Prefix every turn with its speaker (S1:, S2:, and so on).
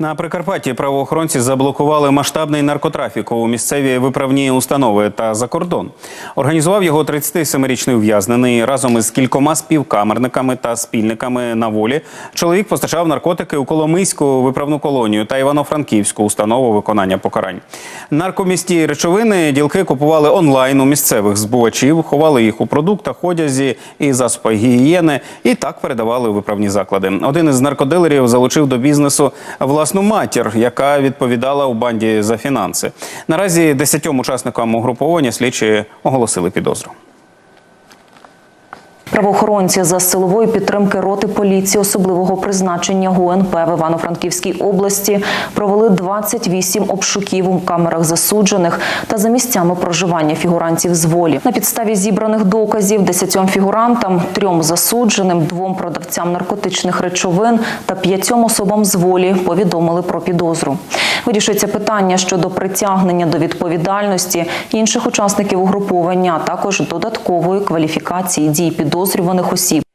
S1: На Прикарпатті правоохоронці заблокували масштабний наркотрафік у місцеві виправні установи та за кордон. Організував його 37-річний ув'язнений разом із кількома співкамерниками та спільниками на волі. Чоловік постачав наркотики у Коломийську виправну колонію та Івано-Франківську установу виконання покарань. Наркомісті речовини ділки купували онлайн у місцевих збувачів, ховали їх у продуктах, одязі і засобах гігієни, і так передавали виправні заклади. Один із наркодилерів залучив до бізнесу власну матір, яка відповідала у банді за фінанси. Наразі десятьом учасникам угруповання слідчі оголосили підозру.
S2: Правоохоронці за силової підтримки роти поліції особливого призначення ГУНП в Івано-Франківській області провели 28 обшуків у камерах засуджених та за місцями проживання фігурантів з волі. На підставі зібраних доказів 10 фігурантам, трьом засудженим, двом продавцям наркотичних речовин та п'ятьом особам з волі повідомили про підозру. Вирішується питання щодо притягнення до відповідальності інших учасників угруповання, а також додаткової кваліфікації дій підозрюваних осіб.